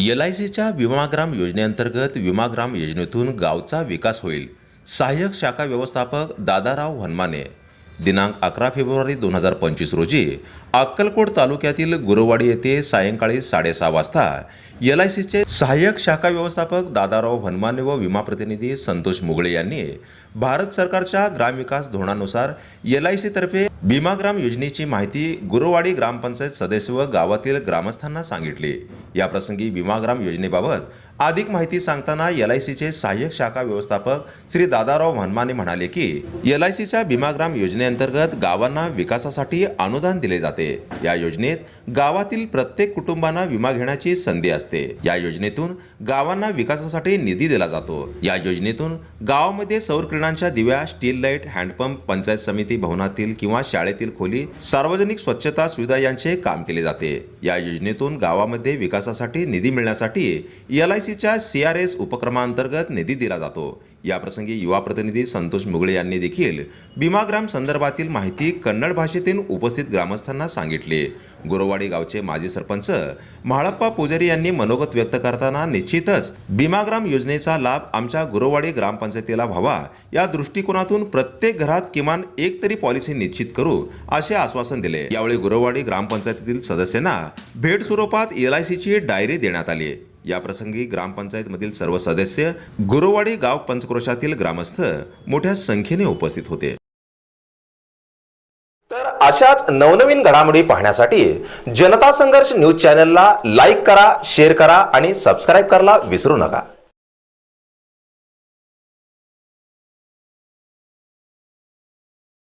L I सीच्या विमाग्राम योजनेअंतर्गत विमाग्राम योजनेतून गावचा विकास होईल. सहाय्यक शाखा व्यवस्थापक दादाराव हनमाने दिनांक अकरा फेब्रुवारी दोन हजार पंचवीस रोजी अक्कलकोट तालुक्यातील गुरुवाडी येथे सायंकाळी साडेसहा वाजता एल आय सीचे सहाय्यक शाखा व्यवस्थापक दादाराव हनुमान व विमा प्रतिनिधी संतोष मुगळे यांनी भारत सरकारच्या ग्रामविकास धोरणानुसार एल आय सीतर्फे भीमाग्राम योजनेची माहिती गुरुवाडी ग्रामपंचायत सदस्य व गावातील ग्रामस्थांना सांगितली. याप्रसंगी भीमाग्राम योजनेबाबत अधिक माहिती सांगताना एल आय सीचे सहाय्यक शाखा व्यवस्थापक श्री दादाराव हनमाने म्हणाले की एल आय सीच्या भीमाग्राम योजनेअंतर्गत गावांना विकासासाठी अनुदान दिले जाते. या योजनेत गावातील प्रत्येक कुटुंबांना विमा घेण्याची संधी असते. या योजनेतून गावांना विकासासाठी निधी दिला जातो. या योजनेतून गावामध्ये सौर किरणांच्या दिव्या steel light hand pump panchayat समिती भवनातील किंवा शाळेतील खोली सार्वजनिक स्वच्छता सुविधा यांचे काम केले जाते. या योजनेतून गावामध्ये विकासासाठी निधी मिळण्यासाठी एल आय सीच्या सी आर एस उपक्रमांतर्गत निधी दिला जातो. याप्रसंगी युवा प्रतिनिधी संतोष मुगळे यांनी देखील भीमाग्राम संदर्भातील माहिती कन्नड भाषेतून उपस्थित ग्रामस्थांना सांगितले. गुरुवाडी गावचे माजी सरपंच म्हाळप्पा पुजारी यांनी मनोगत व्यक्त करताना निश्चितच भीमाग्राम योजनेचा लाभ आमच्या गुरुवाडी ग्रामपंचायतीला व्हावा. या दृष्टिकोनातून प्रत्येक घरात किमान एक तरी पॉलिसी निश्चित करू असे आश्वासन दिले. यावेळी गुरुवाडी ग्रामपंचायतीतील सदस्यांना भेट स्वरूपात एल आय सीची डायरी देण्यात आली. याप्रसंगी ग्रामपंचायतमधील सर्व सदस्य गुरुवाडी गाव पंचक्रोशातील ग्रामस्थ मोठ्या संख्येने उपस्थित होते. तर अशाच नवनवीन घडामोडी पाहण्यासाठी जनता संघर्ष न्यूज चॅनलला लाईक करा शेअर करा आणि सबस्क्राईब करायला विसरू नका.